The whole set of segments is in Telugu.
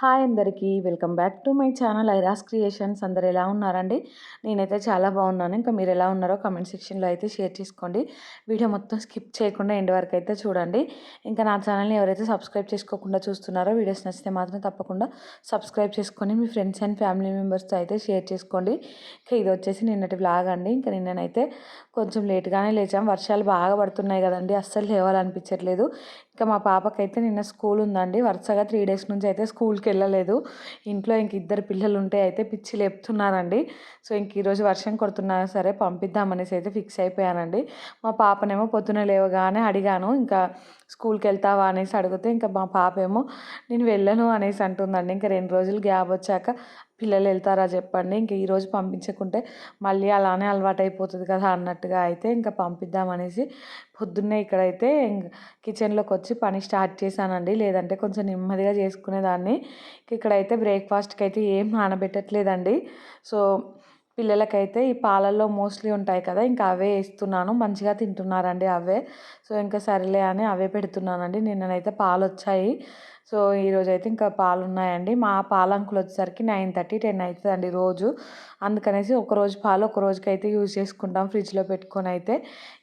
హాయ్ అందరికీ. Welcome back to my channel Airas creations. అందరు ఎలా ఉన్నారండి? నేనైతే చాలా బాగున్నాను. ఇంకా మీరు ఎలా ఉన్నారో కమెంట్ సెక్షన్లో అయితే షేర్ చేసుకోండి. వీడియో మొత్తం స్కిప్ చేయకుండా ఎండ్ వరకు అయితే చూడండి. ఇంకా నా ఛానల్ని ఎవరైతే సబ్స్క్రైబ్ చేసుకోకుండా చూస్తున్నారో వీడియోస్ నచ్చితే మాత్రం తప్పకుండా సబ్స్క్రైబ్ చేసుకొని మీ ఫ్రెండ్స్ అండ్ ఫ్యామిలీ మెంబర్స్తో అయితే షేర్ చేసుకోండి. ఇంకా ఇది వచ్చేసి నిన్నటి బ్లాగ్ అండి. ఇంకా నిన్ననైతే కొంచెం లేట్గానే లేచాం. వర్షాలు బాగా పడుతున్నాయి కదండి. అస్సలు లేవాలనిపించట్లేదు. ఇంకా మా పాపకైతే నిన్న స్కూల్ ఉందండి. వరుసగా త్రీ డేస్ నుంచి అయితే స్కూల్కి వెళ్ళలేదు. ఇంట్లో ఇంక ఇద్దరు పిల్లలు ఉంటే అయితే పిచ్చి లేపుతున్నారండి. సో ఇంక ఈరోజు వర్షం కొడుతున్నా సరే పంపిద్దామనేసి అయితే ఫిక్స్ అయిపోయానండి. మా పాపనేమో పొద్దున లేవగానే అడిగాను ఇంకా స్కూల్కి వెళ్తావా? అనేసి అడిగితే ఇంకా మా పాప ఏమో నేను వెళ్ళను అనేసి అంటుందండి. ఇంకా రెండు రోజులు గ్యాప్ వచ్చాక పిల్లలు వెళ్తారా చెప్పండి ఇంక ఈరోజు పంపించకుంటే మళ్ళీ అలానే అలవాటు అయిపోతుంది కదా అన్నట్టుగా అయితే ఇంకా పంపిద్దామనేసి పొద్దున్నే ఇక్కడైతే కిచెన్లోకి వచ్చి పని స్టార్ట్ చేశానండి. లేదంటే కొంచెం నెమ్మదిగా చేసుకునేదాన్ని. ఇక్కడైతే బ్రేక్ఫాస్ట్కి అయితే ఏం నానబెట్టట్లేదండి. సో పిల్లలకైతే ఈ పాలల్లో మోస్ట్లీ ఉంటాయి కదా ఇంకా అవే వేస్తున్నాను. మంచిగా తింటున్నారండి అవే. సో ఇంకా సరేలే అని అవే పెడుతున్నానండి. నిన్ననైతే పాలు వచ్చాయి సో ఈరోజు అయితే ఇంకా పాలు ఉన్నాయండి మా పాల అంకులు వచ్చేసరికి నైన్ థర్టీ టెన్ అవుతుందండి రోజు. అందుకనేసి ఒక రోజు పాలు ఒకరోజుకి అయితే యూజ్ చేసుకుంటాం ఫ్రిడ్జ్లో పెట్టుకొని అయితే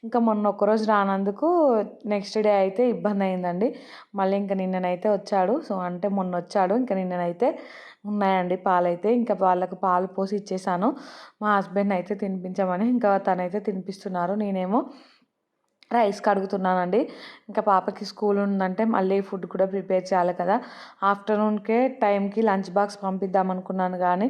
ఇంకా మొన్న ఒకరోజు రానందుకు నెక్స్ట్ డే అయితే ఇబ్బంది అయిందండి మళ్ళీ ఇంకా నిన్ననైతే వచ్చాడు. సో అంటే మొన్న వచ్చాడు ఇంకా నిన్ననైతే ఉన్నాయండి పాలైతే. ఇంకా వాళ్ళకు పాలు పోసి ఇచ్చేసాను. మా హస్బెండ్ అయితే తినిపించమని ఇంకా తనైతే తినిపిస్తున్నారు. నేనేమో రైస్ కడుగుతున్నానండి. ఇంకా పాపకి స్కూల్ ఉందంటే మళ్ళీ ఫుడ్ కూడా ప్రిపేర్ చేయాలి కదా. ఆఫ్టర్నూన్కే టైంకి లంచ్ బాక్స్ పంపిద్దాం అనుకున్నాను కానీ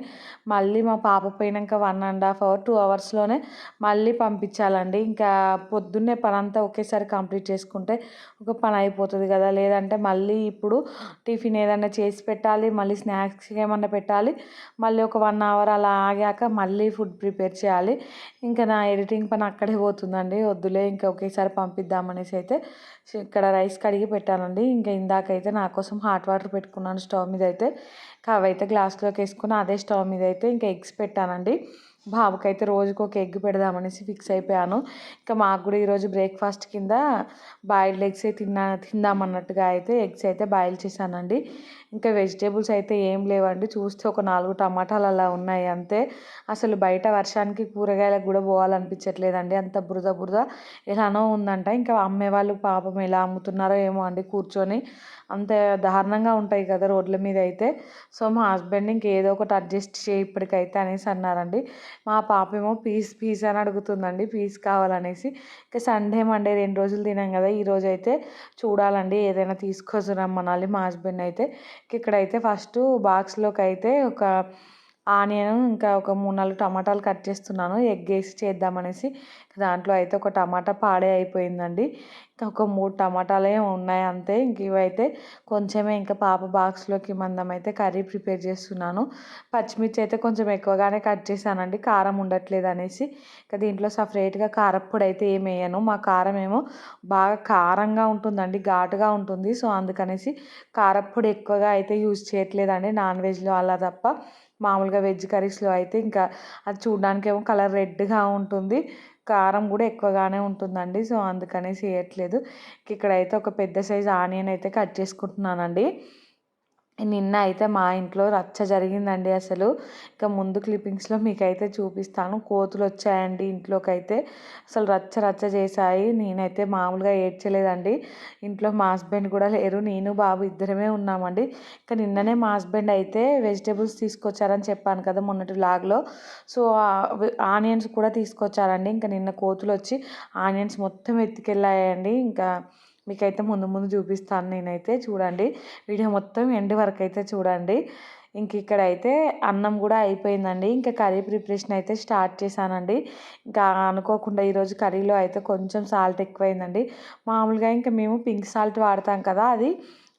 మళ్ళీ మా పాప పోయినాక one and half hour two అవర్స్లోనే మళ్ళీ పంపించాలండి. ఇంకా పొద్దున్నే పని అంతా ఒకేసారి కంప్లీట్ చేసుకుంటే ఒక పని అయిపోతుంది కదా. లేదంటే మళ్ళీ ఇప్పుడు టిఫిన్ ఏదైనా చేసి పెట్టాలి మళ్ళీ స్నాక్స్ ఏమన్నా పెట్టాలి మళ్ళీ ఒక వన్ అవర్ అలా ఆగాక మళ్ళీ ఫుడ్ ప్రిపేర్ చేయాలి. ఇంకా నా ఎడిటింగ్ పని అక్కడే పోతుందండి. వద్దులే ఇంకా ఒకేసారి పంపిద్దామనేసి అయితే ఇక్కడ రైస్ కడిగి పెట్టానండి. ఇంకా ఇందాకైతే నా కోసం హాట్ వాటర్ పెట్టుకున్నాను స్టవ్ మీద అయితే అవైతే గ్లాస్లోకి వేసుకుని అదే స్టవ్ మీద అయితే ఇంకా ఎగ్స్ పెట్టానండి. బాబుకైతే రోజుకు ఒక ఎగ్ పెడదామనేసి ఫిక్స్ అయిపోయాను. ఇంకా మాకు కూడా ఈరోజు బ్రేక్ఫాస్ట్ కింద బాయిల్డ్ ఎగ్స్ తిన్నా తిందామన్నట్టుగా అయితే ఎగ్స్ అయితే బాయిల్ చేశానండి. ఇంకా వెజిటేబుల్స్ అయితే ఏం లేవండి. చూస్తే ఒక నాలుగు టమాటాలు అలా ఉన్నాయి అంతే. అసలు బయట వర్షానికి కూరగాయలకు కూడా పోవాలనిపించట్లేదండి. అంత బురద బురద ఎలానో ఉందంట. ఇంకా అమ్మే వాళ్ళు పాపం ఎలా అమ్ముతున్నారో ఏమో అండి కూర్చొని. అంత దారుణంగా ఉంటాయి కదా రోడ్ల మీద అయితే. సో మా హస్బెండ్ ఇంకేదో ఒకటి అడ్జస్ట్ చేయి ఇప్పటికైతే అనేసి అన్నారండి. మా పాప ఏమో పీస్ పీస్ అని అడుగుతుందండి పీస్ కావాలనేసి. ఇంకా సండే మండే రెండు రోజులు తినాం కదా ఈరోజు అయితే చూడాలండి ఏదైనా తీసుకొచ్చి రమ్మనాలి మా హస్బెండ్ అయితే. ఇక్కడైతే ఫస్ట్ బాక్స్లోకి అయితే ఒక ఆనియన్ ఇంకా ఒక మూడు నాలుగు టమాటాలు కట్ చేస్తున్నాను. ఎగ్ వేసి చేద్దామనేసి దాంట్లో అయితే ఒక టమాటా పాడే అయిపోయిందండి. ఇంకా ఒక మూడు టమాటాలే ఉన్నాయి అంతే. ఇంక ఇవైతే కొంచెమే ఇంకా పాప బాక్స్లోకి మందం అయితే కర్రీ ప్రిపేర్ చేస్తున్నాను. పచ్చిమిర్చి అయితే కొంచెం ఎక్కువగానే కట్ చేశానండి. కారం ఉండట్లేదు అనేసి ఇంకా దీంట్లో సపరేట్గా కారప్పొడి అయితే ఏం వేయను. మా కారం ఏమో బాగా కారంగా ఉంటుందండి ఘాటుగా ఉంటుంది. సో అందుకనేసి కారప్పొడి ఎక్కువగా అయితే యూజ్ చేయట్లేదండి నాన్ వెజ్లో అలా తప్ప. మామూలుగా వెజ్ కర్రీస్లో అయితే ఇంకా అది చూడడానికి ఏమో కలర్ రెడ్గా ఉంటుంది. కారం కూడా ఎక్కువగానే ఉంటుందండి. సో అందుకనేసి వేయట్లేదు. ఇక్కడైతే ఒక పెద్ద సైజు ఆనియన్ అయితే కట్ చేసుకుంటున్నానండి. నిన్న అయితే మా ఇంట్లో రచ్చ జరిగిందండి అసలు. ఇంకా ముందు క్లిప్పింగ్స్లో మీకైతే చూపిస్తాను. కోతులు వచ్చాయండి ఇంట్లోకి అయితే అసలు రచ్చ రచ్చ చేశాయి. నేనైతే మామూలుగా ఏడ్చలేదండి. ఇంట్లో మా హస్బెండ్ కూడా లేరు. నేను బాబు ఇద్దరమే ఉన్నామండి. ఇంకా నిన్ననే మా హస్బెండ్ అయితే వెజిటేబుల్స్ తీసుకొచ్చారని చెప్పాను కదా మొన్నటి లాగ్లో సో ఆనియన్స్ కూడా తీసుకొచ్చారండి. ఇంకా నిన్న కోతులు వచ్చి ఆనియన్స్ మొత్తం ఎత్తుకెళ్ళాయండి. ఇంకా మీకైతే ముందు ముందు చూపిస్తాను నేనైతే. చూడండి వీడియో మొత్తం ఎండ్ వరకు అయితే చూడండి. ఇంక ఇక్కడ అయితే అన్నం కూడా అయిపోయిందండి. ఇంకా కర్రీ ప్రిపరేషన్ అయితే స్టార్ట్ చేశానండి. ఇంకా అనుకోకుండా ఈరోజు కర్రీలో అయితే కొంచెం సాల్ట్ ఎక్కువైందండి. మామూలుగా ఇంకా మేము పింక్ సాల్ట్ వాడతాం కదా అది.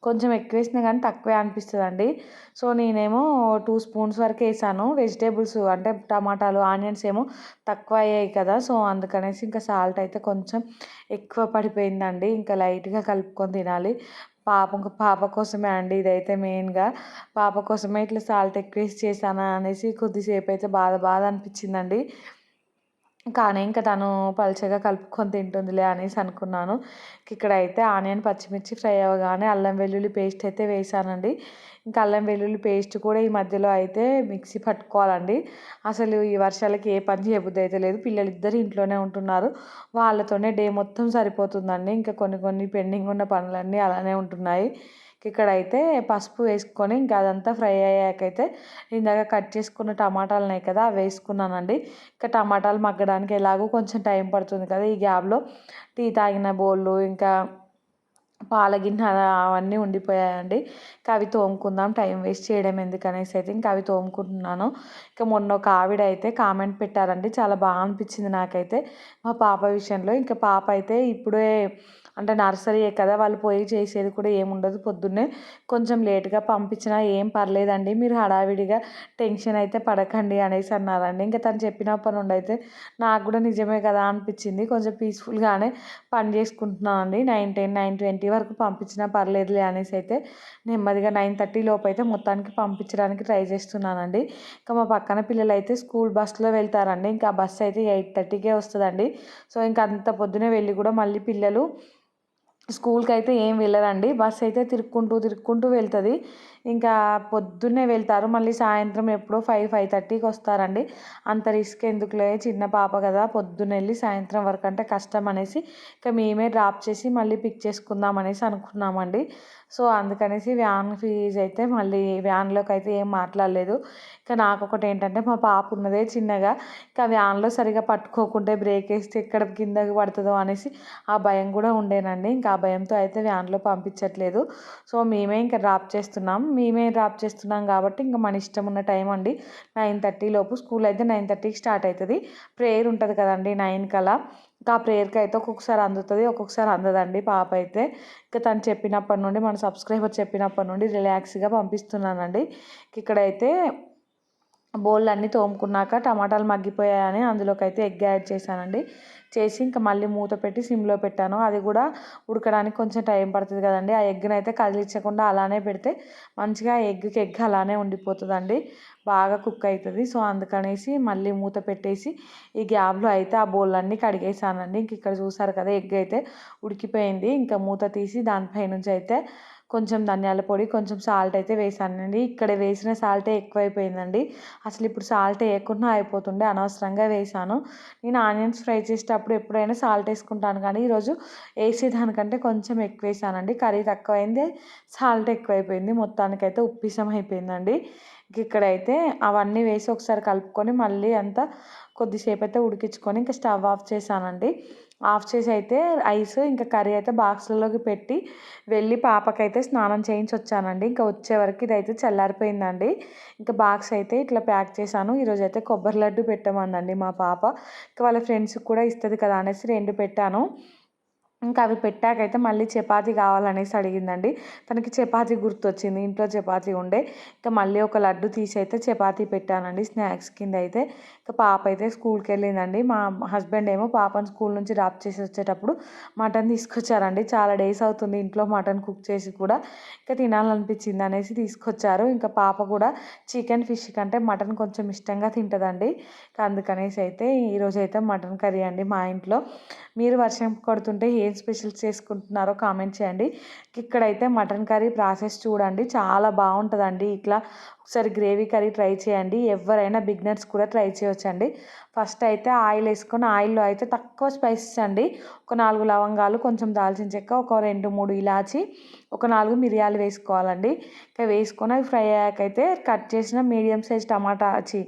కొంచెం ఎక్కువ వేసినా కానీ తక్కువే అనిపిస్తుందండి. సో నేనేమో టూ స్పూన్స్ వరకు వేసాను. వెజిటేబుల్స్ అంటే టమాటాలు ఆనియన్స్ ఏమో తక్కువ అయ్యాయి కదా. సో అందుకనేసి ఇంకా సాల్ట్ అయితే కొంచెం ఎక్కువ పడిపోయిందండి. ఇంకా లైట్గా కలుపుకొని తినాలి. పాప పాప కోసమే అండి ఇదైతే మెయిన్గా. పాప కోసమే ఇట్లా సాల్ట్ ఎక్కువ వేసి చేశాను అనేసి కొద్దిసేపు అయితే బాధ బాధ అనిపించిందండి. కానీ ఇంకా తను పలుచగా కలుపుకొని తింటుందిలే అనేసి అనుకున్నాను. ఇక్కడైతే ఆనియన్ పచ్చిమిర్చి ఫ్రై అవ్వగానే అల్లం వెల్లుల్లి పేస్ట్ అయితే వేసానండి. ఇంకా అల్లం వెల్లుల్లి పేస్ట్ కూడా ఈ మధ్యలో అయితే మిక్సీ పట్టుకోవాలండి. అసలు ఈ వర్షాలకి ఏ పని చేయబుద్ధి అయితే లేదు. పిల్లలు ఇద్దరు ఇంట్లోనే ఉంటున్నారు. వాళ్ళతోనే డే మొత్తం సరిపోతుందండి. ఇంకా కొన్ని కొన్ని పెండింగ్ ఉన్న పనులన్నీ అలానే ఉంటున్నాయి. ఇక్కడైతే పసుపు వేసుకొని ఇంకా అదంతా ఫ్రై అయ్యాకైతే ఇందాక కట్ చేసుకున్న టమాటాలు ఉన్నాయి కదా అవి వేసుకున్నానండి. ఇంకా టమాటాలు మగ్గడానికి ఎలాగో కొంచెం టైం పడుతుంది కదా ఈ గ్యాప్లో టీ తాగిన బోళ్ళు ఇంకా పాల గిన్నె అవన్నీ ఉండిపోయాయండి. ఇంకా అవి తోముకుందాం టైం వేస్ట్ చేయడం ఎందుకనేసి అయితే ఇంకా అవి తోముకుంటున్నాను. ఇంకా మొన్న ఒక ఆవిడ అయితే కామెంట్ పెట్టారండి చాలా బాగా అనిపించింది నాకైతే. మా పాప విషయంలో ఇంకా పాప అయితే ఇప్పుడే అంటే నర్సరీయే కదా వాళ్ళు పోయి చేసేది కూడా ఏముండదు పొద్దున్నే. కొంచెం లేట్గా పంపించినా ఏం పర్లేదండి మీరు హడావిడిగా టెన్షన్ అయితే పడకండి అనేసి అన్నారండి. ఇంకా తను చెప్పినప్పటి నుండి అయితే నాకు కూడా నిజమే కదా అనిపించింది. కొంచెం పీస్ఫుల్గానే పని చేసుకుంటున్నాను అండి నైన్ టెన్ నైన్ ట్వంటీ వరకు పంపించినా పర్లేదులే అనేసి అయితే నెమ్మదిగా నైన్ థర్టీ లోపు అయితే మొత్తానికి పంపించడానికి ట్రై చేస్తున్నానండి. ఇంకా మా పక్కన పిల్లలు అయితే స్కూల్ బస్సులో వెళ్తారండి. ఇంకా బస్సు అయితే ఎయిట్ థర్టీకే వస్తుందండి. సో ఇంకా అంత పొద్దునే వెళ్ళి కూడా మళ్ళీ పిల్లలు స్కూల్కి అయితే ఏం వెళ్ళరండి. బస్ అయితే తిరుక్కుంటూ తిరుక్కుంటూ వెళ్తుంది. ఇంకా పొద్దున్నే వెళ్తారు. మళ్ళీ సాయంత్రం ఎప్పుడో ఫైవ్ ఫైవ్ థర్టీకి వస్తారండి. అంత రిస్క్ ఎందుకులే? చిన్న పాప కదా పొద్దున్న వెళ్ళి సాయంత్రం వరకు అంటే కష్టం అనేసి ఇంకా మేమే డ్రాప్ చేసి మళ్ళీ పిక్ చేసుకుందాం అనేసి అనుకున్నామండి. సో అందుకనేసి వ్యాన్ ఫీజు అయితే మళ్ళీ వ్యాన్లోకి అయితే ఏం మాట్లాడలేదు. ఇంకా నాకు ఒకటి ఏంటంటే మా పాప ఉన్నదే చిన్నగా ఇంకా వ్యాన్లో సరిగా పట్టుకోకుంటే బ్రేక్ వేస్తే ఎక్కడ కిందకి పడుతుందో అనేసి ఆ భయం కూడా ఉండేనండి. ఇంకా ఆ భయంతో అయితే వ్యాన్లో పంపించట్లేదు. సో మేమే ఇంకా డ్రాప్ చేస్తున్నాం. మేమే డ్రాప్ చేస్తున్నాం కాబట్టి ఇంకా మన ఇష్టం ఉన్న టైం అండి. నైన్ థర్టీ లోపు స్కూల్ అయితే నైన్ థర్టీకి స్టార్ట్ అవుతుంది. ప్రేయర్ ఉంటుంది కదండి నైన్ కలా ఇంకా ఆ ప్రేయర్కి అయితే ఒక్కొక్కసారి అందుతుంది ఒక్కొక్కసారి అందదండి పాప అయితే. ఇంకా తను చెప్పినప్పటి నుండి మన సబ్స్క్రైబర్ చెప్పినప్పటి నుండి రిలాక్స్గా పంపిస్తున్నానండి. ఇక్కడైతే బౌల్ అన్నీ తోముకున్నాక టమాటాలు మగ్గిపోయాయని అందులోకి అయితే ఎగ్ యాడ్ చేశానండి. చేసి ఇంకా మళ్ళీ మూత పెట్టి సిమ్లో పెట్టాను. అది కూడా ఉడకడానికి కొంచెం టైం పడుతుంది కదండి. ఆ ఎగ్ని అయితే కదిలించకుండా అలానే పెడితే మంచిగా ఎగ్కి ఎగ్ అలానే ఉండిపోతుందండి. బాగా కుక్ అవుతుంది సో అందుకనేసి మళ్ళీ మూత పెట్టేసి ఈ గ్యాప్లో అయితే ఆ బౌల్లన్నీ కడిగేసానండి ఇంక ఇక్కడ చూసారు కదా ఎగ్ అయితే ఉడికిపోయింది. ఇంకా మూత తీసి దానిపై నుంచి అయితే కొంచెం ధనియాల పొడి కొంచెం సాల్ట్ అయితే వేసానండి. ఇక్కడ వేసిన సాల్టే ఎక్కువైపోయిందండి. అసలు ఇప్పుడు సాల్ట్ వేయకుండా అయిపోతుండే అనవసరంగా వేసాను. నేను ఆనియన్స్ ఫ్రై చేసేటప్పుడు ఎప్పుడైనా సాల్ట్ వేసుకుంటాను కానీ ఈరోజు వేసేదానికంటే కొంచెం ఎక్కువ వేసానండి. కర్రీ తక్కువైంది సాల్ట్ ఎక్కువైపోయింది. మొత్తానికైతే ఉప్పిసం అయిపోయిందండి. ఇక్కడైతే అవన్నీ వేసి ఒకసారి కలుపుకొని మళ్ళీ అంతా కొద్దిసేపు అయితే ఉడికించుకొని ఇంకా స్టవ్ ఆఫ్ చేశానండి. ఆఫ్ చేసి అయితే ఐస్ ఇంకా కర్రీ అయితే బాక్స్లలోకి పెట్టి వెళ్ళి పాపకైతే స్నానం చేయించి వచ్చానండి. ఇంకా వచ్చే వరకు ఇదైతే చల్లారిపోయిందండి. ఇంకా బాక్స్ అయితే ఇట్లా ప్యాక్ చేశాను. ఈరోజు అయితే కొబ్బరి లడ్డు పెట్టమందండి మా పాప. ఇంకా వాళ్ళ ఫ్రెండ్స్కి కూడా ఇస్తుంది కదా అనేసి రెండు పెట్టాను. ఇంకా అవి పెట్టాకైతే మళ్ళీ చపాతీ కావాలనేసి అడిగిందండి. తనకి చపాతీ గుర్తొచ్చింది ఇంట్లో చపాతీ ఉండే. ఇంకా మళ్ళీ ఒక లడ్డు తీసి అయితే చపాతీ పెట్టానండి స్నాక్స్ కింద అయితే ఇంకా పాప అయితే స్కూల్కి వెళ్ళిందండి మా హస్బెండ్ ఏమో పాపను స్కూల్ నుంచి డ్రాప్ చేసి వచ్చేటప్పుడు మటన్ తీసుకొచ్చారండి. చాలా డేస్ అవుతుంది ఇంట్లో మటన్ కుక్ చేసి కూడా. ఇంకా తినాలనిపించింది అనేసి తీసుకొచ్చారు. ఇంకా పాప కూడా చికెన్ ఫిష్ కంటే మటన్ కొంచెం ఇష్టంగా తింటుందండి. అందుకనేసి అయితే ఈరోజు అయితే మటన్ కర్రీ అండి మా ఇంట్లో. మీరు వర్షం కొడుతుంటే ఏ స్పెషల్స్ చేసుకుంటున్నారో కామెంట్ చేయండి. ఇక్కడైతే మటన్ కర్రీ ప్రాసెస్ చూడండి. చాలా బాగుంటుందండి. ఇట్లా ఒకసారి గ్రేవీ కర్రీ ట్రై చేయండి. ఎవరైనా బిగినర్స్ కూడా ట్రై చేయొచ్చండి. ఫస్ట్ అయితే ఆయిల్ వేసుకొని ఆయిల్లో అయితే తక్కువ స్పైసెస్ అండి. ఒక నాలుగు లవంగాలు కొంచెం దాల్చిన చెక్క ఒక రెండు మూడు ఇలాచి ఒక నాలుగు మిరియాలు వేసుకోవాలండి. ఇంకా వేసుకొని అవి ఫ్రై అయ్యాకైతే కట్ చేసిన మీడియం సైజ్ టమాటా చి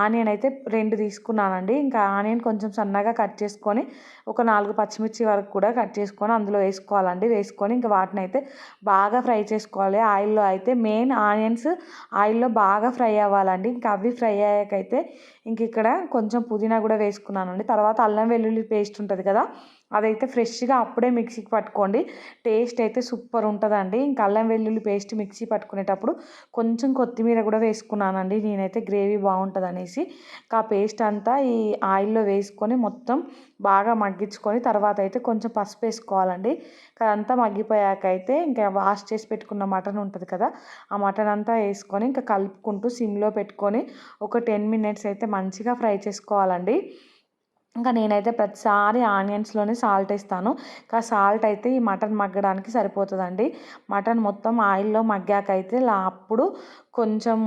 ఆనియన్ అయితే రెండు తీసుకున్నానండి. ఇంకా ఆనియన్ కొంచెం సన్నగా కట్ చేసుకొని ఒక నాలుగు పచ్చిమిర్చి వరకు కూడా కట్ చేసుకొని అందులో వేసుకోవాలండి. వేసుకొని ఇంకా వాటిని అయితే బాగా ఫ్రై చేసుకోవాలి. ఆయిల్లో అయితే మెయిన్ ఆనియన్స్ ఆయిల్ ఆయిల్లో బాగా ఫ్రై అవ్వాలండి. ఇంకా అవి ఫ్రై అయ్యాకైతే ఇంక ఇక్కడ కొంచెం పుదీనా కూడా వేసుకున్నానండి. తర్వాత అల్లం వెల్లుల్లి పేస్ట్ ఉంటుంది కదా అదైతే ఫ్రెష్గా అప్పుడే మిక్సీకి పట్టుకోండి. టేస్ట్ అయితే సూపర్ ఉంటుందండి. ఇంకా అల్లం వెల్లుల్లి పేస్ట్ మిక్సీ పట్టుకునేటప్పుడు కొంచెం కొత్తిమీర కూడా వేసుకున్నానండి. నేనైతే గ్రేవీ బాగుంటుంది అనేసి ఆ పేస్ట్ అంతా ఈ ఆయిల్లో వేసుకొని మొత్తం బాగా మగ్గించుకొని తర్వాత అయితే కొంచెం పసుపు వేసుకోవాలండి. అదంతా మగ్గిపోయాక అయితే ఇంకా వాష్ చేసి పెట్టుకున్న మటన్ ఉంటుంది కదా ఆ మటన్ అంతా వేసుకొని ఇంకా కలుపుకుంటూ సిమ్లో పెట్టుకొని ఒక టెన్ మినిట్స్ అయితే మంచిగా ఫ్రై చేసుకోవాలండి. ఇంకా నేనైతే ప్రతిసారి ఆనియన్స్లోనే సాల్ట్ వేస్తాను. ఇంకా సాల్ట్ అయితే ఈ మటన్ మగ్గడానికి సరిపోతుందండి. మటన్ మొత్తం ఆయిల్లో మగ్గాకైతే అప్పుడు కొంచెం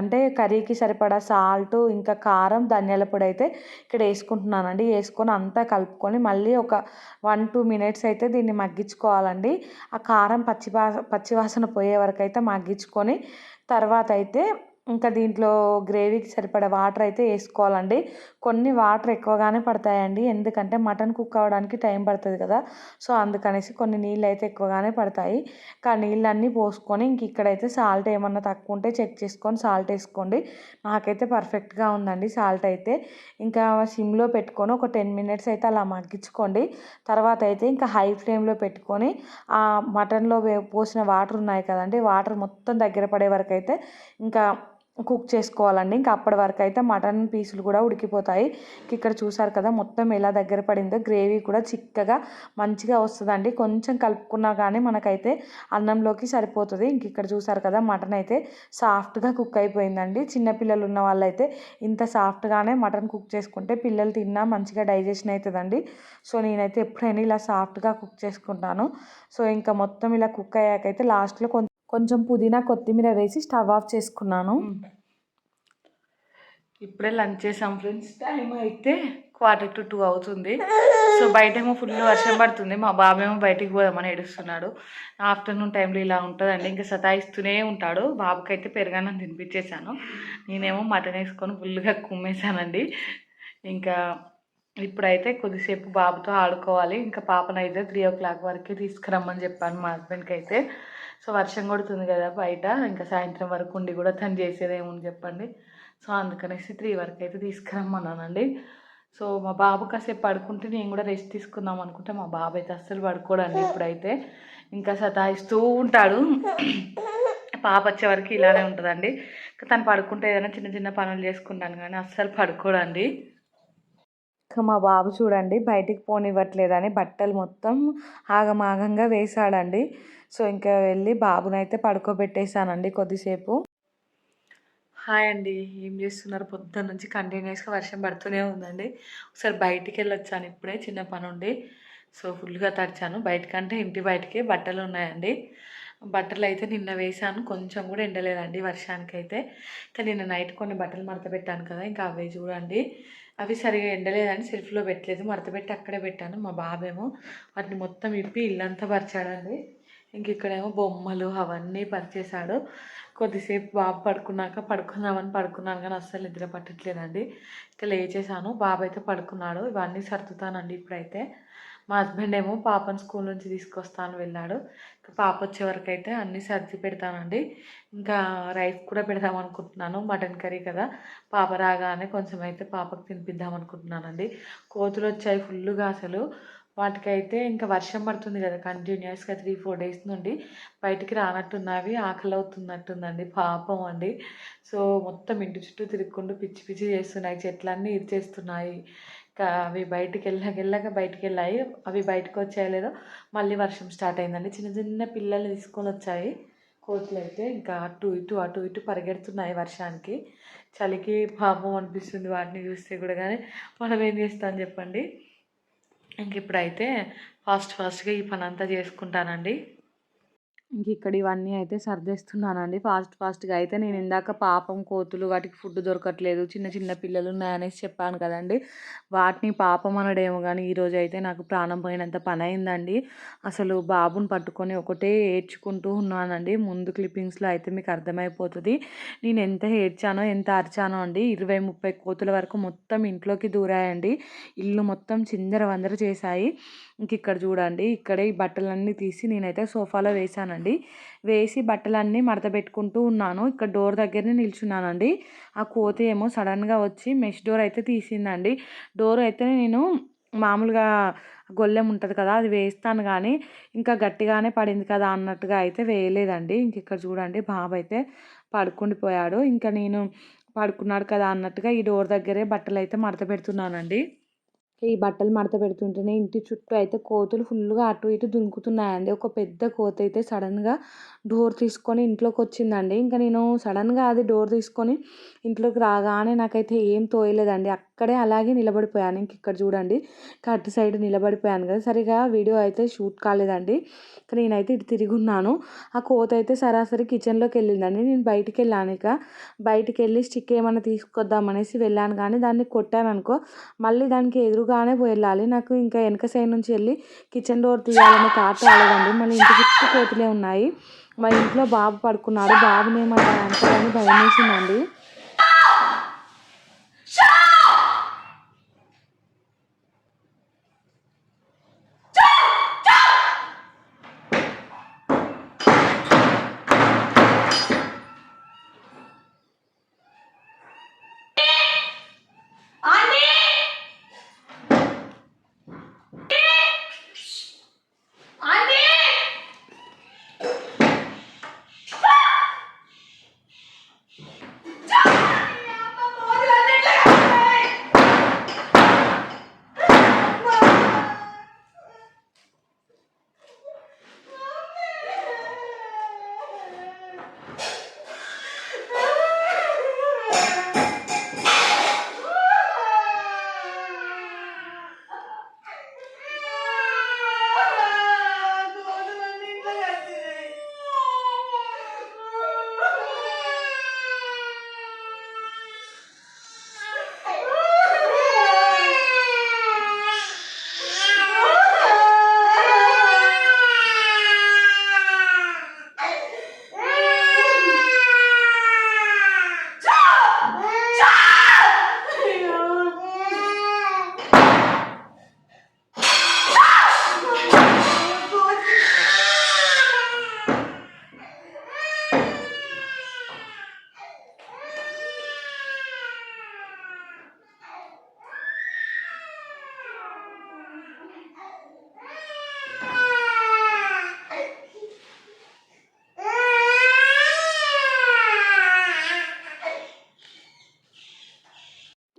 అంటే కర్రీకి సరిపడా సాల్ట్ ఇంకా కారం ధనియాల పొడి అయితే ఇక్కడ వేసుకుంటున్నానండి. వేసుకొని అంతా కలుపుకొని మళ్ళీ ఒక వన్ టూ మినిట్స్ అయితే దీన్ని మగ్గించుకోవాలండి. ఆ కారం పచ్చివా పచ్చివాసన పోయే వరకు అయితే మగ్గించుకొని తర్వాత అయితే ఇంకా దీంట్లో గ్రేవీకి సరిపడే వాటర్ అయితే వేసుకోవాలండి. కొన్ని వాటర్ ఎక్కువగానే పడతాయండి. ఎందుకంటే మటన్ కుక్ అవ్వడానికి టైం పడుతుంది కదా. సో అందుకనేసి కొన్ని నీళ్ళు అయితే ఎక్కువగానే పడతాయి. ఇంకా నీళ్ళన్నీ పోసుకొని ఇంక ఇక్కడైతే సాల్ట్ ఏమన్నా తక్కువ ఉంటే చెక్ చేసుకొని సాల్ట్ వేసుకోండి. నాకైతే పర్ఫెక్ట్గా ఉందండి సాల్ట్ అయితే. ఇంకా సిమ్లో పెట్టుకొని ఒక టెన్ మినిట్స్ అయితే అలా మగ్గించుకోండి. తర్వాత అయితే ఇంకా హై ఫ్లేమ్లో పెట్టుకొని ఆ మటన్లో పోసిన వాటర్ ఉన్నాయి కదండి. వాటర్ మొత్తం దగ్గర పడే వరకు అయితే ఇంకా కుక్ చేసుకోవాలండి. ఇంకా అప్పటి వరకు అయితే మటన్ పీసులు కూడా ఉడికిపోతాయి. ఇక్కడ చూసారు కదా మొత్తం ఎలా దగ్గర పడిందో గ్రేవీ కూడా చిక్కగా మంచిగా వస్తుందండి. కొంచెం కలుపుకున్నా కానీ మనకైతే అన్నంలోకి సరిపోతుంది. ఇంక ఇక్కడ చూసారు కదా మటన్ అయితే సాఫ్ట్గా కుక్ అయిపోయిందండి. చిన్నపిల్లలు ఉన్న వాళ్ళైతే ఇంత సాఫ్ట్గానే మటన్ కుక్ చేసుకుంటే పిల్లలు తిన్నా మంచిగా డైజెషన్ అవుతుందండి సో నేనైతే ఎప్పుడైనా ఇలా సాఫ్ట్గా కుక్ చేసుకుంటాను. సో ఇంకా మొత్తం ఇలా కుక్ అయ్యాకైతే లాస్ట్లో కొంచెం కొంచెం పుదీనా కొత్తిమీర వేసి స్టవ్ ఆఫ్ చేసుకున్నాను. ఇప్పుడే లంచ్ చేసాం ఫ్రెండ్స్. టైం అయితే క్వార్టర్ టు టూ అవుతుంది. సో బయట ఏమో ఫుల్ వర్షం పడుతుంది. మా బాబేమో బయటికి పోదామని ఏడుస్తున్నాడు. ఆఫ్టర్నూన్ టైంలో ఇలా ఉంటుందండి. ఇంకా సతాయిస్తూనే ఉంటాడు. బాబుకి అయితే పెరగానం తినిపించేశాను. నేనేమో మటన్ వేసుకొని ఫుల్గా కుమ్మేశానండి. ఇంకా ఇప్పుడైతే కొద్దిసేపు బాబుతో ఆడుకోవాలి. ఇంకా పాపనైతే త్రీ ఓ క్లాక్ వరకు తీసుకురమ్మని చెప్పాను మా హస్బెండ్కి అయితే సో వర్షం కొడుతుంది కదా బయట ఇంకా సాయంత్రం వరకు ఉండి కూడా తను చేసేది ఏముంది చెప్పండి. సో అందుకనేసి త్రీ వరకు అయితే తీసుకురమ్మన్నానండి. సో మా బాబు కాసేపు పడుకుంటే నేను కూడా రెస్ట్ తీసుకుందాం అనుకుంటే మా బాబు అయితే అస్సలు పడుకోడండి ఇప్పుడైతే. ఇంకా సతాయిస్తూ ఉంటాడు. పాప వచ్చే వరకు ఇలానే ఉంటుందండి. తను పడుకుంటే ఏదైనా చిన్న చిన్న పనులు చేసుకుంటాను కానీ అస్సలు పడుకోడండి. మా బాబు చూడండి బయటికి పోనివ్వట్లేదని బట్టలు మొత్తం ఆగమాగంగా వేశాడండి. సో ఇంకా వెళ్ళి బాబునైతే పడుకోబెట్టేశానండి కొద్దిసేపు. హాయ్ అండి. ఏం చేస్తున్నారు? పొద్దున్న నుంచి కంటిన్యూస్గా వర్షం పడుతూనే ఉందండి. ఒకసారి బయటికి వెళ్ళొచ్చాను ఇప్పుడే చిన్న పని ఉండి సో ఫుల్గా తడిచాను. బయటకంటే ఇంటి బయటకే బట్టలు ఉన్నాయండి. బట్టలు అయితే నిన్న వేసాను కొంచెం కూడా ఎండలేదండి వర్షానికి అయితే ఇంకా నిన్న నైట్ కొన్ని బట్టలు మడత పెట్టాను కదా ఇంకా అవే చూడండి. అవి సరిగా ఎండలేదని సెల్ఫ్లో పెట్టలేదు. మడతపెట్టి అక్కడే పెట్టాను. మా బాబేమో వాటిని మొత్తం ఇప్పి ఇల్లంతా పరిచాడండి. ఇంక ఇక్కడేమో బొమ్మలు అవన్నీ పరిచేశాడు. కొద్దిసేపు బాబు పడుకున్నాక పడుకుందామని పడుకున్నాను కానీ అస్సలు నిద్ర పట్టట్లేదండి. ఇక లేచేసాను బాబు అయితే పడుకున్నాడు. ఇవన్నీ సర్దుతానండి ఇప్పుడైతే. మా హస్బెండ్ ఏమో పాపను స్కూల్ నుంచి తీసుకొస్తాను వెళ్ళాడు. పాప వచ్చే వరకు అయితే అన్నీ సర్ది పెడతానండి. ఇంకా రైస్ కూడా పెడదాం అనుకుంటున్నాను మటన్ కర్రీ కదా. పాప రాగానే కొంచెం అయితే పాపకు తినిపిద్దాం అనుకుంటున్నానండి. కోతులు వచ్చాయి ఫుల్గా అసలు. వాటికైతే ఇంకా వర్షం పడుతుంది కదా కంటిన్యూస్గా త్రీ ఫోర్ డేస్ నుండి. బయటికి రానట్టున్నవి ఆకలి అవుతున్నట్టుందండి పాపం అండి. సో మొత్తం ఇంటి చుట్టూ తిరుక్కుంటూ పిచ్చి పిచ్చి చేస్తున్నాయి చెట్లన్నీ ఇరిచేస్తున్నాయి. అవి బయటికి వెళ్ళాక వెళ్ళాక బయటికి వెళ్ళాయి. అవి బయటకు వచ్చాయో లేదో మళ్ళీ వర్షం స్టార్ట్ అయిందండి. చిన్న చిన్న పిల్లలు తీసుకొని వచ్చాయి. కోతులు అయితే ఇంకా అటు ఇటు అటు ఇటు పరిగెడుతున్నాయి వర్షానికి. చలికి పాపం అనిపిస్తుంది వాటిని చూస్తే కూడా. కానీ మనం ఏం చేస్తాం చెప్పండి? ఇంక ఇప్పుడైతే ఫాస్ట్ ఫాస్ట్గా ఈ పని అంతా చేసుకుంటానండి. ఇంక ఇక్కడ ఇవన్నీ అయితే సర్దేస్తున్నానండి. ఫాస్ట్ ఫాస్ట్గా అయితే నేను ఇందాక పాపం కోతులు వాటికి ఫుడ్ దొరకట్లేదు చిన్న చిన్న పిల్లలు ఉన్నాయనేసి చెప్పాను కదండి. వాటిని పాపం అనడేమో కానీ ఈరోజు అయితే నాకు ప్రాణం పోయినంత పని అయిందండి. అసలు బాబుని పట్టుకొని ఒకటే ఏడ్చుకుంటూ ఉన్నానండి. ముందు క్లిప్పింగ్స్లో అయితే మీకు అర్థమైపోతుంది. నేను ఎంత ఏడ్చానో ఎంత అరిచానో అండి. ఇరవై ముప్పై కోతుల వరకు మొత్తం ఇంట్లోకి దూరాయండి. ఇల్లు మొత్తం చిందర వందర చేశాయి. ఇంక ఇక్కడ చూడండి ఇక్కడ ఈ బట్టలన్నీ తీసి నేనైతే సోఫాలో వేసానండి వేసి బట్టలన్నీ మడత పెట్టుకుంటూ ఉన్నాను. ఇక్కడ డోర్ దగ్గరనే నిల్చున్నానండి. ఆ కోతి ఏమో సడన్గా వచ్చి మెష్ డోర్ అయితే తీసిందండి. డోర్ అయితే నేను మామూలుగా గొల్లెం ఉంటుంది కదా అది వేస్తాను కానీ ఇంకా గట్టిగానే పడింది కదా అన్నట్టుగా అయితే వేయలేదండి. ఇంక ఇక్కడ చూడండి బాబు అయితే పడుకుండిపోయాడు ఇంకా నేను పడుకున్నాడు కదా అన్నట్టుగా ఈ డోర్ దగ్గరే బట్టలు అయితే మడత పెడుతున్నానండి. ఈ బట్టలు మడత పెడుతుంటేనే ఇంటి చుట్టూ అయితే కోతులు ఫుల్గా అటు ఇటు దునుకుతున్నాయండి ఒక పెద్ద కోత అయితే సడన్గా డోర్ తీసుకొని ఇంట్లోకి వచ్చిందండి. ఇంకా నేను సడన్గా అది డోర్ తీసుకొని ఇంట్లోకి రాగానే నాకైతే ఏం తోయలేదండి. ఇక్కడే అలాగే నిలబడిపోయాను. ఇంక ఇక్కడ చూడండి అటు సైడ్ నిలబడిపోయాను కదా. సరిగా వీడియో అయితే షూట్ కాలేదండి. నేనైతే ఇటు తిరిగి ఉన్నాను. ఆ కోత అయితే సరాసరి కిచెన్లోకి వెళ్ళిందండి. నేను బయటికి వెళ్ళాను ఇక. బయటికి వెళ్ళి స్టిక్ ఏమైనా తీసుకొద్దాం అనేసి వెళ్ళాను. కానీ దాన్ని కొట్టాను అనుకో మళ్ళీ దానికి ఎదురుగానే వెళ్ళాలి. నాకు ఇంకా వెనక సైడ్ నుంచి వెళ్ళి కిచెన్ డోర్ తీయాలనే థాట్ రాలేదండి. మళ్ళీ ఇంటి చుట్టూ కోతులే ఉన్నాయి. మా ఇంట్లో బాబు పడుకున్నాడు. బాబుని ఏమన్నా అంటారని భయం వేసిందండి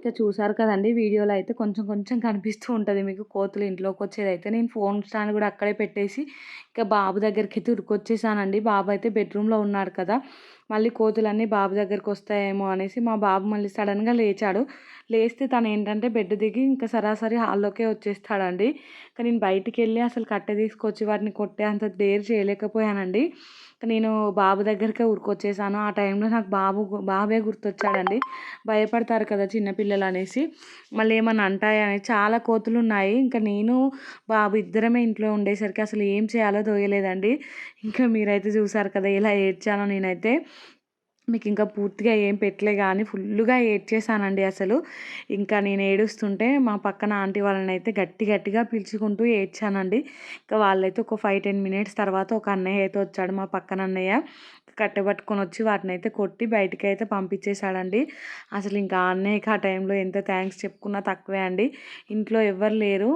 అయితే చూసారు కదండి వీడియోలో అయితే కొంచెం కొంచెం కనిపిస్తూ ఉంటుంది మీకు కోతులు ఇంట్లోకి వచ్చేది అయితే నేను ఫోన్ స్టాండ్ కూడా అక్కడే పెట్టేసి ఇంకా బాబు దగ్గరికి అయితే ఉరికొచ్చేసానండి. బాబు అయితే బెడ్రూమ్లో ఉన్నాడు కదా. మళ్ళీ కోతులన్నీ బాబు దగ్గరికి వస్తాయేమో అనేసి మా బాబు మళ్ళీ సడన్గా లేచాడు. లేస్తే తను ఏంటంటే బెడ్ దిగి ఇంకా సరాసరి హాల్లోకే వచ్చేస్తాడండి. కానీ నేను బయటికి వెళ్ళి అసలు కట్టె తీసుకొచ్చి వాటిని కొట్టే అంత డేర్ చేయలేకపోయానండి. నేను బాబు దగ్గరికే ఊరుకొచ్చేసాను. ఆ టైంలో నాకు బాబు బాబే గుర్తొచ్చాడండి. భయపడతారు కదా చిన్నపిల్లలు అనేసి. మళ్ళీ ఏమన్నా అంటాయని చాలా కోతులు ఉన్నాయి ఇంకా నేను బాబు ఇద్దరమే ఇంట్లో ఉండేసరికి అసలు ఏం చేయాలో తోయలేదండి ఇంకా మీరైతే చూసారు కదా ఎలా ఏడ్చాను నేనైతే. మీకు ఇంకా పూర్తిగా ఏం పెట్టలే కానీ ఫుల్గా ఏడ్చేసానండి అసలు. ఇంకా నేను ఏడుస్తుంటే మా పక్కన ఆంటీ వాళ్ళని అయితే గట్టి గట్టిగా పిలుచుకుంటూ ఏడ్చానండి. ఇంకా వాళ్ళైతే ఒక ఫైవ్ టెన్ మినిట్స్ తర్వాత ఒక అన్నయ్య అయితే వచ్చాడు మా పక్కన అన్నయ్య. కట్టబట్టుకొని వచ్చి వాటిని అయితే కొట్టి బయటికి అయితే పంపించేశాడండి. అసలు ఇంకా అన్నయ్యకి ఆ టైంలో ఎంత థ్యాంక్స్ చెప్పుకున్నా తక్కువే అండి. ఇంట్లో ఎవరు లేరు.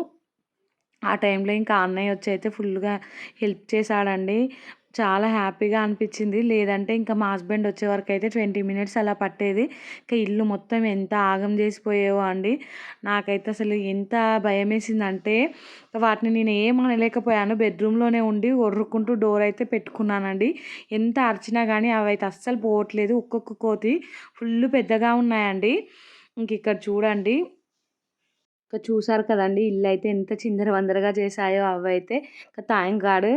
ఆ టైంలో ఇంకా అన్నయ్య వచ్చి అయితే ఫుల్గా హెల్ప్ చేశాడండి. చాలా హ్యాపీగా అనిపించింది. లేదంటే ఇంకా మా హస్బెండ్ వచ్చే వరకు అయితే ట్వంటీ మినిట్స్ అలా పట్టేది. ఇంకా ఇల్లు మొత్తం ఎంత ఆగం చేసిపోయేవో అండి. నాకైతే అసలు ఎంత భయం వేసిందంటే వాటిని నేను ఏం అనలేకపోయాను. బెడ్రూమ్లోనే ఉండి ఒర్రుకుంటూ డోర్ అయితే పెట్టుకున్నానండి. ఎంత అరిచినా కానీ అవి అయితే అస్సలు పోవట్లేదు. ఒక్కొక్క కోతి ఫుల్ పెద్దగా ఉన్నాయండి. ఇంక ఇక్కడ చూడండి. ఇంకా చూసారు కదండి ఇల్లు అయితే ఎంత చిందర వందరగా చేశాయో అవైతే. ఇంకా గాడ్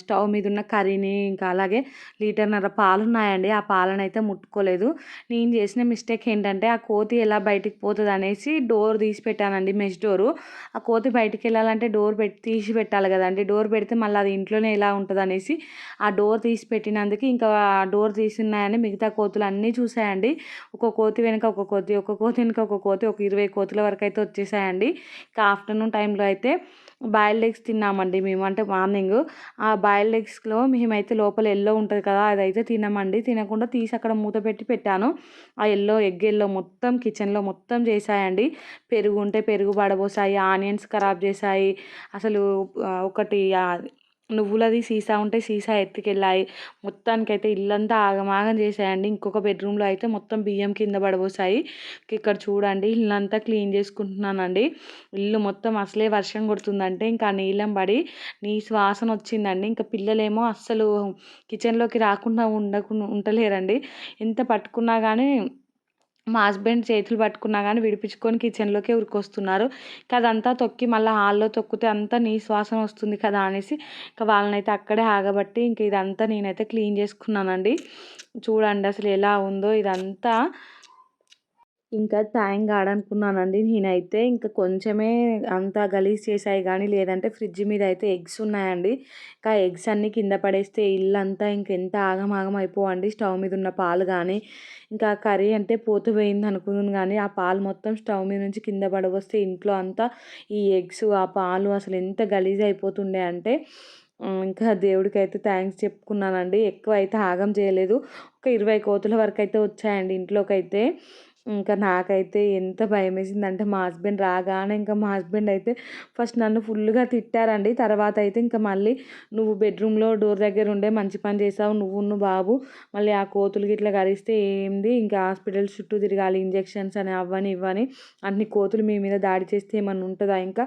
స్టవ్ మీద ఉన్న కర్రీని ఇంకా అలాగే లీటర్నర పాలు ఉన్నాయండి ఆ పాలను అయితే ముట్టుకోలేదు. నేను చేసిన మిస్టేక్ ఏంటంటే ఆ కోతి ఎలా బయటికి పోతుంది అనేసి డోర్ తీసి పెట్టానండి మెష్ డోరు. ఆ కోతి బయటికి వెళ్ళాలంటే డోర్ పెట్టి తీసి పెట్టాలి కదండి. డోర్ పెడితే మళ్ళీ అది ఇంట్లోనే ఎలా ఉంటుంది అనేసి ఆ డోర్ తీసి పెట్టినందుకు ఇంకా ఆ డోర్ తీసున్నాయని మిగతా కోతులు అన్నీ చూసాయండి ఒక కోతి వెనుక ఒక కోతి ఒక కోతి వెనుక ఒక కోతి ఒక ఇరవై కోతుల వరకు అయితే వచ్చేసాయి. వచ్చేసాయండి ఇంకా ఆఫ్టర్నూన్ టైంలో అయితే బాయిల్డ్ ఎగ్స్ తిన్నామండి మేము. అంటే మార్నింగ్ ఆ బాయిల్డ్ ఎగ్స్లో మేమైతే లోపల ఎల్లో ఉంటుంది కదా అదైతే తినమండి. తినకుండా తీసి అక్కడ మూత పెట్టి పెట్టాను. ఆ ఎల్లో ఎగ్ ఎల్లో మొత్తం కిచెన్లో మొత్తం చేశాయండి. పెరుగు ఉంటే పెరుగు పడబోసాయి ఆనియన్స్ ఖరాబ్ చేసాయి అసలు ఒకటి నువ్వులది సీసా ఉంటే సీసా ఎత్తుకెళ్ళాయి. మొత్తానికైతే ఇల్లంతా ఆగమాగం చేసాయండి ఇంకొక బెడ్రూమ్లో అయితే మొత్తం బియ్యం కింద పడబోసాయి ఇక్కడ చూడండి ఇల్లంతా క్లీన్ చేసుకుంటున్నానండి. ఇల్లు మొత్తం అసలే వర్షం కొడుతుందంటే ఇంకా నీళ్ళం పడి నీ శ్వాసన వచ్చిందండి. ఇంకా పిల్లలేమో అస్సలు కిచెన్లోకి రాకుండా ఉండకుండా ఉండలేరండి. ఎంత పట్టుకున్నా కానీ మా హస్బెండ్ చేతులు పట్టుకున్నా కానీ విడిపించుకొని కిచెన్లోకి ఉరికొస్తున్నారు. అదంతా తొక్కి మళ్ళీ హాల్లో తొక్కితే అంతా నీ శ్వాసన వస్తుంది కదా అనేసి ఇంకా వాళ్ళనైతే అక్కడే ఆగబట్టి ఇంక ఇదంతా నేనైతే క్లీన్ చేసుకున్నానండి. చూడండి అసలు ఎలా ఉందో ఇదంతా. ఇంకా థ్యాంక్ గాడ్ అనుకున్నానండి నేనైతే. ఇంకా కొంచెమే అంత గలీజ్ చేసాయి కానీ లేదంటే ఫ్రిడ్జ్ మీద అయితే ఎగ్స్ ఉన్నాయండి. ఇంకా ఎగ్స్ అన్నీ కింద పడేస్తే ఇల్లు అంతా ఇంకెంత ఆగమాగం అయిపోవండి. స్టవ్ మీద ఉన్న పాలు కానీ ఇంకా కర్రీ అంటే పోతు పోయింది అనుకున్నాను కానీ ఆ పాలు మొత్తం స్టవ్ మీద నుంచి కింద పడవస్తే ఇంట్లో అంతా ఈ ఎగ్స్ ఆ పాలు అసలు ఎంత గలీజ్ అయిపోతుండే అంటే ఇంకా దేవుడికి అయితే థ్యాంక్స్ చెప్పుకున్నానండి. ఎక్కువ అయితే ఆగం చేయలేదు. ఒక ఇరవై కోతుల వరకు అయితే వచ్చాయండి ఇంట్లోకి అయితే ఇంకా నాకైతే ఎంత భయం వేసిందంటే మా హస్బెండ్ రాగానే ఇంకా మా హస్బెండ్ అయితే ఫస్ట్ నన్ను ఫుల్గా తిట్టారండి. తర్వాత అయితే ఇంకా మళ్ళీ నువ్వు బెడ్రూమ్లో డోర్ దగ్గర ఉండే మంచి పని చేసావు నువ్వు నువ్వు బాబు. మళ్ళీ ఆ కోతులు గిట్లా కరిస్తే ఏంది? ఇంకా హాస్పిటల్ చుట్టూ తిరగాలి ఇంజెక్షన్స్ అని అవ్వని ఇవ్వని అన్ని కోతులు మీ మీద దాడి చేస్తే ఏమన్నా ఉంటుందా? ఇంకా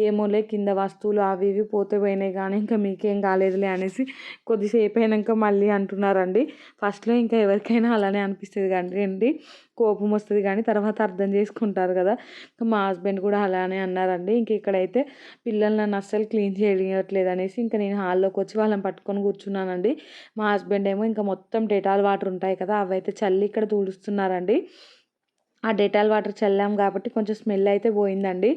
ఏమోలే కింద వస్తువులు అవి ఇవి పోతే పోయినాయి కానీ ఇంకా మీకేం కాలేదులే అనేసి కొద్దిసేపు అయినాక మళ్ళీ అంటున్నారండి. ఫస్ట్లో ఇంకా ఎవరికైనా అలానే అనిపిస్తుంది కానీ అండి కోపం వస్తుంది కానీ తర్వాత అర్థం చేసుకుంటారు కదా. మా హస్బెండ్ కూడా అలానే అన్నారండి. ఇంక ఇక్కడైతే పిల్లలు నన్ను అస్సలు క్లీన్ చేయట్లేదు అనేసి ఇంకా నేను హాల్లోకి వచ్చి వాళ్ళని పట్టుకొని కూర్చున్నానండి. మా హస్బెండ్ ఏమో ఇంకా మొత్తం డెటాల్ వాటర్ ఉంటాయి కదా అవైతే చల్లి ఇక్కడ తుడుస్తున్నారండి. ఆ డెటాల్ వాటర్ చల్లాం కాబట్టి కొంచెం స్మెల్ అయితే పోయిందండి.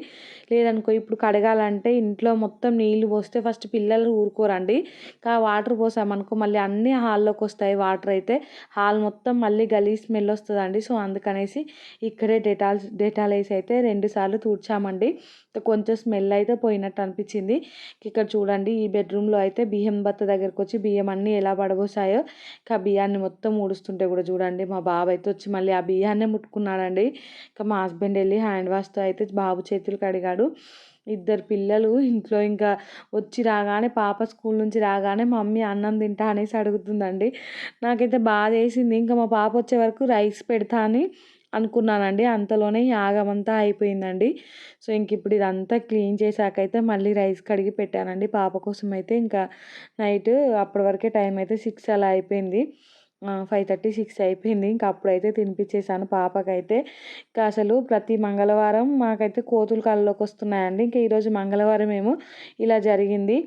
లేదనుకో ఇప్పుడు కడగాలంటే ఇంట్లో మొత్తం నీళ్ళు పోస్తే ఫస్ట్ పిల్లలు ఊరుకోరండి. కా వాటర్ పోసామనుకో మళ్ళీ అన్నీ హాల్లోకి వస్తాయి వాటర్ అయితే. హాల్ మొత్తం మళ్ళీ గలీ స్మెల్ వస్తుందండి. సో అందుకనేసి ఇక్కడే డెటాల్ డెటాల్ వేసి అయితే రెండుసార్లు తూడ్చామండి. కొంచెం స్మెల్ అయితే పోయినట్టు అనిపించింది. ఇక్కడ చూడండి ఈ బెడ్రూమ్లో అయితే బియ్యం బత్త దగ్గరకు వచ్చి బియ్యం అన్నీ ఎలా పడబోసాయో. ఇంకా బియ్యాన్ని మొత్తం ఊడుస్తుంటే కూడా చూడండి మా బాబు అయితే వచ్చి మళ్ళీ ఆ బియ్యాన్నే ముట్టుకున్నాడండి. ఇంకా మా హస్బెండ్ వెళ్ళి హ్యాండ్ వాష్తో అయితే బాబు చేతులు కడిగాడు. ఇద్దరు పిల్లలు ఇంట్లో ఇంకా వచ్చి రాగానే పాప స్కూల్ నుంచి రాగానే మమ్మీ అన్నం తింటా అనేసి అడుగుతుందండి. నాకైతే బాధ వేసింది. ఇంకా మా పాప వచ్చే వరకు రైస్ పెడతా అని అనుకున్నానండి. అంతలోనే యాగమంతా అయిపోయిందండి. సో ఇంక ఇప్పుడు ఇదంతా క్లీన్ చేశాక అయితే మళ్ళీ రైస్ కడిగి పెట్టానండి. పాప కోసం అయితే ఇంకా నైట్ అప్పటి వరకే టైం అయితే సిక్స్ అలా అయిపోయింది. ఫైవ్ థర్టీ సిక్స్ అయిపోయింది. ఇంకా అప్పుడైతే తినిపించేసాను పాపకైతే. ఇంకా అసలు ప్రతి మంగళవారం మాకైతే కోతులు కళ్ళలోకి వస్తున్నాయండి. ఇంకా ఈరోజు మంగళవారం ఏమో ఇలా జరిగింది.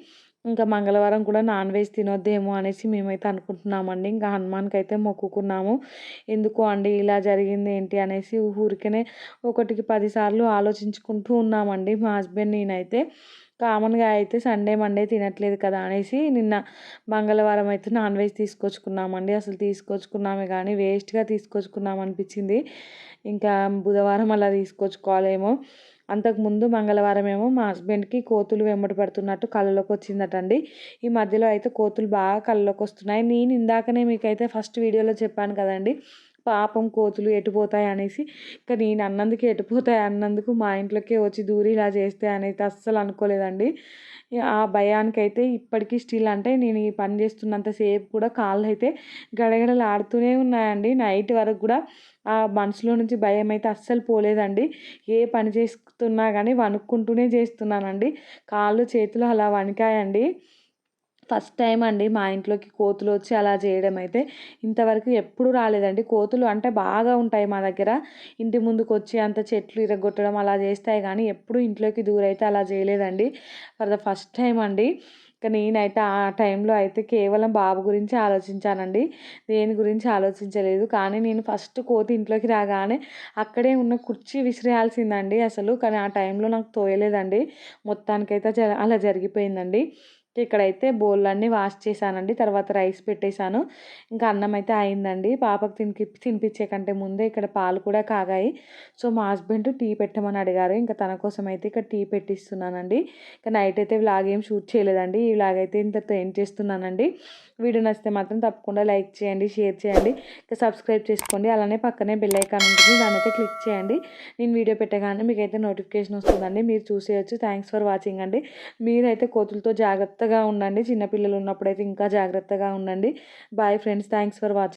ఇంకా మంగళవారం కూడా నాన్ వెజ్ తినొద్దేమో అనేసి మేమైతే అనుకుంటున్నామండి. ఇంకా హనుమాన్కి అయితే మొక్కుకున్నాము. ఎందుకు అండి ఇలా జరిగింది ఏంటి అనేసి ఊరికనే ఒకటికి పదిసార్లు ఆలోచించుకుంటూ ఉన్నామండి మా హస్బెండ్ నేనైతే. కామన్గా అయితే సండే మండే తినట్లేదు కదా అనేసి నిన్న మంగళవారం అయితే నాన్ వెజ్ తీసుకొచ్చుకున్నామండి. అసలు తీసుకొచ్చుకున్నామే కానీ వేస్ట్గా తీసుకొచ్చుకున్నాం అనిపించింది. ఇంకా బుధవారం అలా తీసుకొచ్చుకోవాలేమో. అంతకుముందు మంగళవారం ఏమో మా హస్బెండ్కి కోతులు వెంబడి పడుతున్నట్టు కళ్ళలోకి వచ్చిందటండి. ఈ మధ్యలో అయితే కోతులు బాగా కళ్ళలోకి వస్తున్నాయి. నేను ఇందాకనే మీకైతే ఫస్ట్ వీడియోలో చెప్పాను కదండి. పాపం కోతులు ఎటుపోతాయి అనేసి. ఇంకా నేను అన్నందుకు ఎటుపోతాయి అన్నందుకు మా ఇంట్లోకే వచ్చి దూరి ఇలా చేస్తే అనేది అస్సలు అనుకోలేదండి. ఆ భయానికి అయితే ఇప్పటికీ స్టిల్ అంటే నేను ఈ పని చేస్తున్నంత సేపు కూడా కాళ్ళు అయితే గడగడలు ఆడుతూనే ఉన్నాయండి. నైట్ వరకు కూడా ఆ మనసులో నుంచి భయం అయితే అస్సలు పోలేదండి. ఏ పని చేస్తున్నా కానీ వణుక్కుంటూనే చేస్తున్నానండి. కాళ్ళు చేతులు అలా వణికాయండి. ఫస్ట్ టైం అండి మా ఇంట్లోకి కోతులు వచ్చి అలా చేయడం అయితే. ఇంతవరకు ఎప్పుడు రాలేదండి. కోతులు అంటే బాగా ఉంటాయి మా దగ్గర. ఇంటి ముందుకు వచ్చి అంత చెట్లు ఇరగొట్టడం అలా చేస్తాయి కానీ ఎప్పుడు ఇంట్లోకి దూరైతే అలా చేయలేదండి. ఫర్ ద ఫస్ట్ టైం అండి. ఇక నేనైతే ఆ టైంలో అయితే కేవలం బాబు గురించి ఆలోచించానండి. దేని గురించి ఆలోచించలేదు. కానీ నేను ఫస్ట్ కోతి ఇంట్లోకి రాగానే అక్కడే ఉన్న కుర్చీ విసిరేయాల్సిందండి అసలు. కానీ ఆ టైంలో నాకు తోయలేదండి. మొత్తానికైతే అలా జరిగిపోయిందండి. ఇక్కడైతే బౌల్లన్నీ వాష్ చేశానండి. తర్వాత రైస్ పెట్టేశాను. ఇంకా అన్నం అయితే అయిందండి. పాపకు తినిపి తినిపించే కంటే ముందే ఇక్కడ పాలు కూడా కాగాయి. సో మా హస్బెండ్ టీ పెట్టమని అడిగారు. ఇంకా తన కోసం అయితే ఇక్కడ టీ పెట్టిస్తున్నానండి. ఇంకా నైట్ అయితే వ్లాగ్ ఏం షూట్ చేయలేదండి. ఈ వ్లాగ్ అయితే ఇంతతో ఎండ్ చేస్తున్నానండి. వీడియో నచ్చితే మాత్రం తప్పకుండా లైక్ చేయండి షేర్ చేయండి ఇంకా సబ్స్క్రైబ్ చేసుకోండి. అలానే పక్కనే బెల్ ఐకాన్ ఉంటుంది దాన్నైతే అయితే క్లిక్ చేయండి. నేను వీడియో పెట్టగానే మీకైతే నోటిఫికేషన్ వస్తుందండి. మీరు చూసేయచ్చు. థ్యాంక్స్ ఫర్ వాచింగ్ అండి. మీరైతే కోతులతో జాగ్రత్తగా ఉండండి. చిన్నపిల్లలు ఉన్నప్పుడైతే ఇంకా జాగ్రత్తగా ఉండండి. Bye friends thanks for watching